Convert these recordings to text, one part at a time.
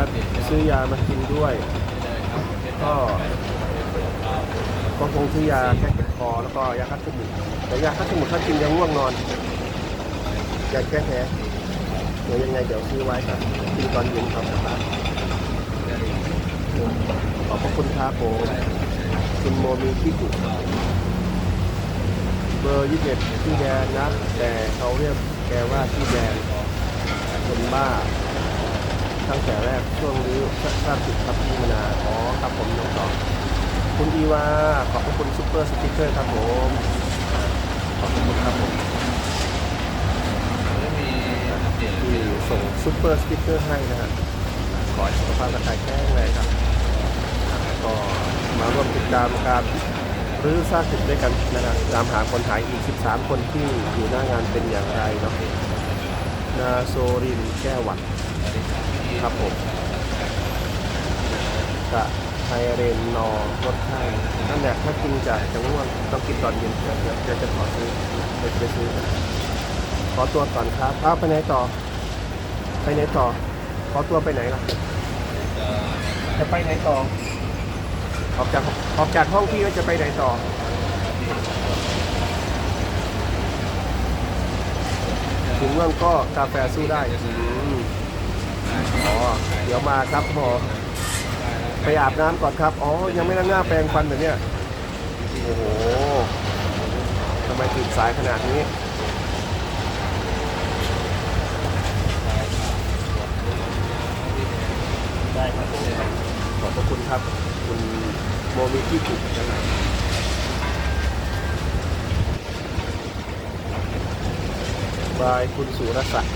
ถ้าซื้อยามากินด้วย ก็ก็คงซื้อยาแก้เจ็บคอแล้วก็ยาคัดจมูกแต่ยาคัดจมูกถ้ากินยังง่วงนอนยาแก้แพ้เดี๋ยวยังไงเดี๋ยวซื้อไว้ครับกินตอนเย็นครับขอบพระคุณครับผมคุณโมมีที่กุเบอร์ยี่สิบเอ็ดที่แดนนะ แต่เขาเรียกแกว่าที่แดนคนบ้า ตั้งแต่แรกช่วงนี้ทราบจุดครับพี่มนาอ๋อครับผมน้องต่อคุณอีวาขอบพระคุณซุปเปอร์สติ๊กเกอร์ครับผมขอบคุณครับผมที่ส่งซุปเปอร์สติ๊กเกอร์ให้นะฮะขอให้สุขภาพร่างกายแข็งแรงครับก็มาร่วมติดตามการรื้อสร้างตึกด้วยกันนะครับตามหาคนหายอีก 13 คนที่อยู่หน้างานเป็นอย่างไรเนาะนาโซรินแก้วหวัด ครับผมกะไทเรนนอรสไข้นั่นแหละถ้ากินจากจะง่วงต้องกินตอนเย็นเดี๋ยวเดี๋ยวเดี๋ยวจะขอซื้อไปซื้อ ขอตัวก่อนครับอ้าวไปไหนต่อ ไปไหนต่อ ขอตัวไปไหนล่ะ จะไปไหนต่อ ออกจากออกจากห้องพี่แล้วจะไปไหนต่อถึงเรื่องก็กาแฟสู้ได้ เดี๋ยวมาครับพอไปอาบน้ำก่อนครับ อ๋อ ยังไม่ล้างหน้าแปรงฟันเหรอเนี่ย โอ้โหทำไมตื่นสายขนาดนี้ ได้ครับผมขอบพระคุณครับ คุณโมมิกิกุนะครับบายคุณสุรศักดิ์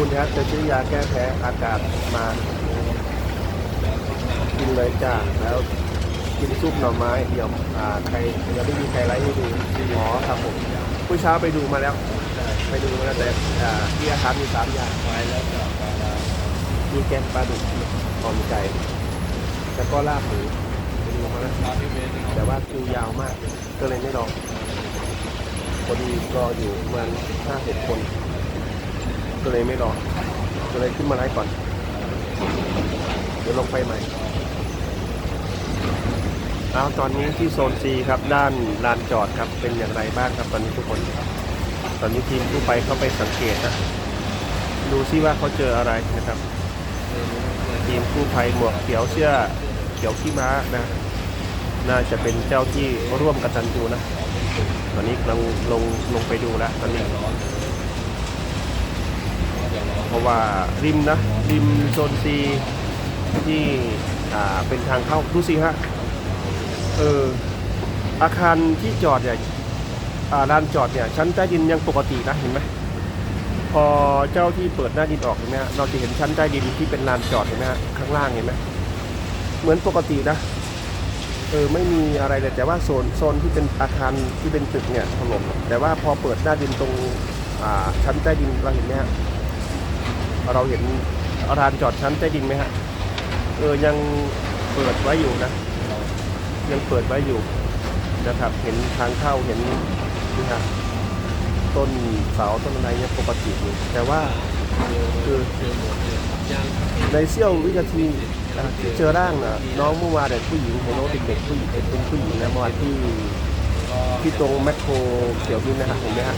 คุณครับจะซื้อยาแก้แพ้อากาศมากินเลยจ้าแล้วกินซุปหน่อไม้เดี๋ยวอ่าใครยังไม่มีใครไลฟ์ให้ดูอ๋อครับผมผู้เช้าไปดูมาแล้ว ไปดูมาแล้วแต่อ่าที่อาคารมีสามอย่างมีแกงปลาดุกหอมไก่แล้วก็ลาบหมูไปดูมาแล้วแต่ว่าคิวยาวมาก ก็เลยไม่ลองพอดีก็อยู่ประมาณห้าหกคน ก็เลยไม่รอก็เลยขึ้นมาไลฟ์ก่อน เดี๋ยวลงไปใหม่เอาตอนนี้ที่โซน C ครับด้านลานจอดครับเป็นอย่างไรบ้างครับตอนนี้ทุกคน ตอนนี้ทีมผู้ไปเข้าไปสังเกตนะดูซิว่าเขาเจออะไรนะครับ ทีมกู้ภัยหมวกเขียวเสื้อเขียวขี้ม้านะ น่าจะเป็นเจ้าที่ร่วมกันตันยูนะ ตอนนี้กำลังลงลงไปดูแล้วตอนนี้ เพราะว่าริมนะริมโซนซีที่อ่าเป็นทางเข้าดูสิฮะเอออาคารที่จอดเนี่ยอ่าลานจอดเนี่ยชั้นใต้ดินยังปกตินะเห็นไหมพอเจ้าที่เปิดหน้าดินออกเห็นไหมฮะเราจะเห็นชั้นใต้ดินที่เป็นลานจอดเห็นไหมฮะข้างล่างเห็นไหมเหมือนปกตินะเออไม่มีอะไรเลยแต่ว่าโซนโซนที่เป็นอาคารที่เป็นตึกเนี่ยถล่มแต่ว่าพอเปิดหน้าดินตรงอ่าชั้นใต้ดินเราเห็นไหมฮะ เราเห็นร้านจอดชั้นใต้ดินไหมฮะ เออ ยังเปิดไว้อยู่นะ ยังเปิดไว้อยู่นะครับ เห็นทางเข้าเห็นนี่ฮะต้นเสาต้นอะไรยังปกติอยู่ แต่ว่าคือในเสี้ยววินาทีที่เจอร่างนะน้องเมื่อวานเด็กผู้หญิงเห็นน้องเด็กๆผู้หญิงเป็นผู้หญิงนะเมื่อวานที่ที่ตรงแมคโครเขียวนินนะฮะเห็นไหมฮะ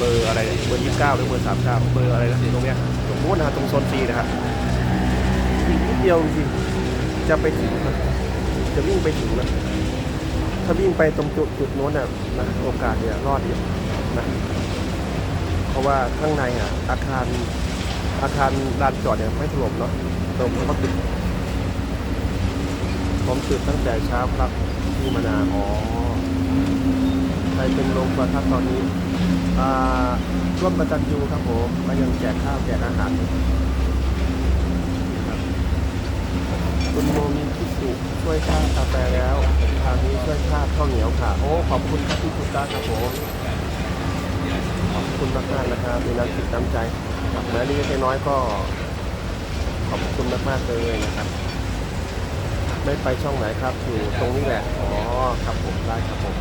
เบอร์อะไรเนี่ยเบอร์ยี่สิบเก้าหรือเบอร์สามเก้าเบอร์อะไรนะตรงเนี้ยตรงนู้นนะฮะตรงโซนซีนะครับอีกนิดเดียวจริงๆจะไปถึงนะจะวิ่งไปถึงนะถ้าวิ่งไปตรงจุดจุดโน้นน่ะนะโอกาสเนี่ยรอดเยอะนะเพราะว่าข้างในอะอาคารอาคารลานจอดเนี่ยไม่ถล่มเนาะตรงเขาติดผมตื่นตั้งแต่เช้าครับที่มานาอ๋อใครเป็นลมประทับตอนนี้อ่า ร่วมประจันยูครับผมก็ยังแจกข้าวแจกอาหารคุณโมมีพิสุช่วยค่ากาแฟแล้วทางนี้ช่วยค่าข้าวเหนียวค่ะ โอ้ขอบคุณครับพี่คุณตาครับผมขอบคุณมากมากๆนะครับมีน้ำจิตน้ำใจครับแม้เล็กๆน้อยก็ ขอบคุณมากมากๆเลยนะครับ ไม่ไปช่องไหนครับอยู่ตรงนี้แหละอ๋อครับผมได้ครับผม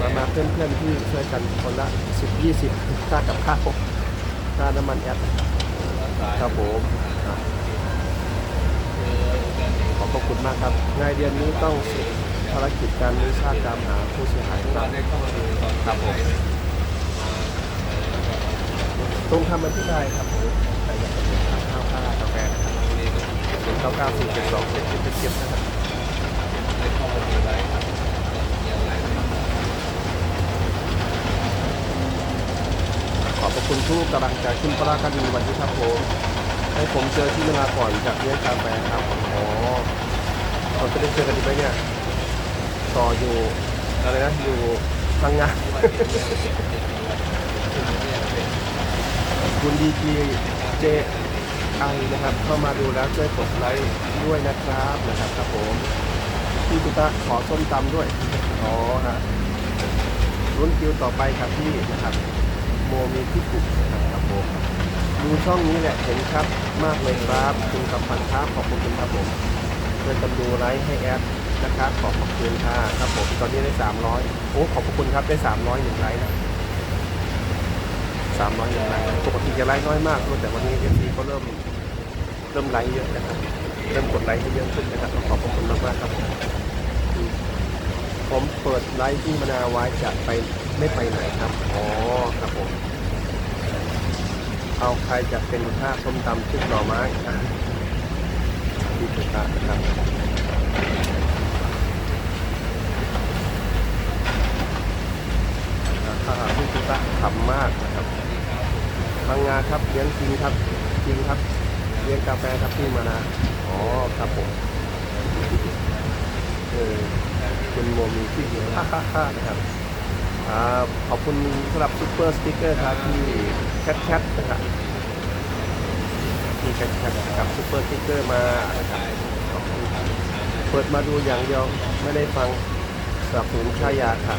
มามาเพื่อนเพื่อนๆที่ช่วยกันคนละสิบยี่สิบค่ากับข้าวค่าน้ำมันแอดครับผมขอบคุณมากครับงานเดือนนี้ต้องเสร็จภารกิจการรื้อซากตามหาผู้เสียหายครับได้เข้ามาดูตอนครับผมตรงคำอธิบายครับผมใครอยากจะเป็นข้าวข้าวข้ากาแฟนะครับศูนย์เก้าเก้าสี่เจ็ดสองเจ็ดเจ็ดเจ็ดเจ็ดนะครับ ได้เข้ามาดูไลฟ์ครับมีอะไร ขอบพระ คุณทุกกำลังใจคุณประราคดีวันที่ครับผมให้ผมเจอที่เวลาก่อนจากเลี้ยงกาแฟครับอ๋อเราจะได้เจอกันอีไหมเนี่ยต่ออยู่อะไรนะอยู่ทางงานคุณดีจีเจไอนะครับ เข้ามาดูแล้วช่วยกดไลค์ด้วยนะครับนะครับครับผมพี่ตุตะขอส้มตำด้วยอ๋อฮะรุ่นคิวต่อไปครับพี่นะครับ โมมีที่กุนะครับครับผมดูช่องนี้แหละเห็นครับมากเลยครับคุณกำพันธ์ครับขอบคุณครับผมเพื่อนกันดูไลค์ให้แอดนะครับขอบคุณค่ะครับผมตอนนี้ได้ 300 โอ้ขอบคุณครับได้ 300หนึ่งไลค์นะสามร้อยอย่างไรปกติจะไลค์น้อยมากแต่วันนี้เอฟซีก็เริ่มเริ่มไลค์เยอะนะครับเริ่มกดไลค์ให้เยอะขึ้นนะครับขอบคุณมากมากๆครับ ผมเปิดไลค์ที่มนาไว้จะไปไม่ไปไหนครับ อ๋อครับผม เอาใครจะเป็นข้าส้มตำชุดหน่อไม้อะดีสุดนะครับข้าวที่สุดละขำมากนะครับพังงาครับเลี้ยงจริงครับจริงครับเลี้ยงกาแฟครับที่มานาอ๋อครับผมเออ คุณโมมีที่เดียวฮ่าฮ่าฮ่านะครับขอบคุณสำหรับซุปเปอร์สติ๊กเกอร์ครับที่แคทแคทนะครับที่แคทแคทกับซุปเปอร์สติ๊กเกอร์มาเปิดมาดูอย่างเดียวไม่ได้ฟังสนับสนุนค่ายาค่ะ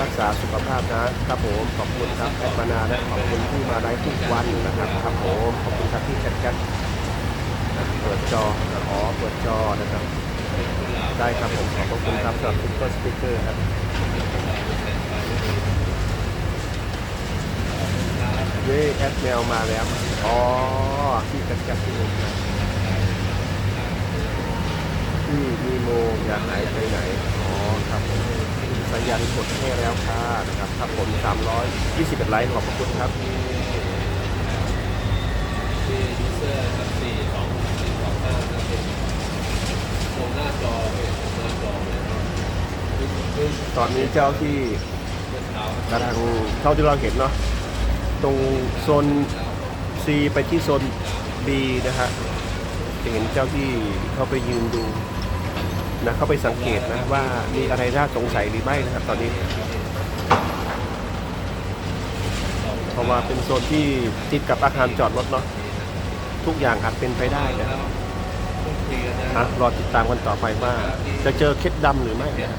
รักษาสุขภาพนะครับผมขอบคุณครับแอดมานาและขอบคุณที่มาไลฟ์ทุกวันนะครับครับผมขอบคุณครับที่แคทแคทเปิดจออ๋อเปิดจอนะครับ ได้ครับผมขอบคุณครับสำหรับซุปเปอร์สปิเกอร์ครับเย้แอดแมวมาแล้ว อ๋อ ที่กันกับที่ผมที่มีโมอย่าหายไปไหน อ๋อครับผมสัญญาณกดให้แล้วค่ะนะครับครับผม321ไลค์ขอบคุณครับที่ดิเซอร์ครับ4 2 4 2 5 ตอนนี้เจ้าที่ด้างเท่าที่เราเห็นเนาะตรงโซน C ไปที่โซน B นะฮะจะเห็นเจ้าที่เขาไปยืนดูนะเขาไปสังเกตนะว่ามีอะไรน่าสงสัยหรือไม่นะครับ ตอนนี้ เพราะว่าเป็นโซนที่ติดกับอาคารจอดรถเนาะทุกอย่างอาจเป็นไปได้นะต้องเคลียร์ นะรอติดตามกันต่อไปว่าจะเจอเคล็ดดำหรือไม่นะ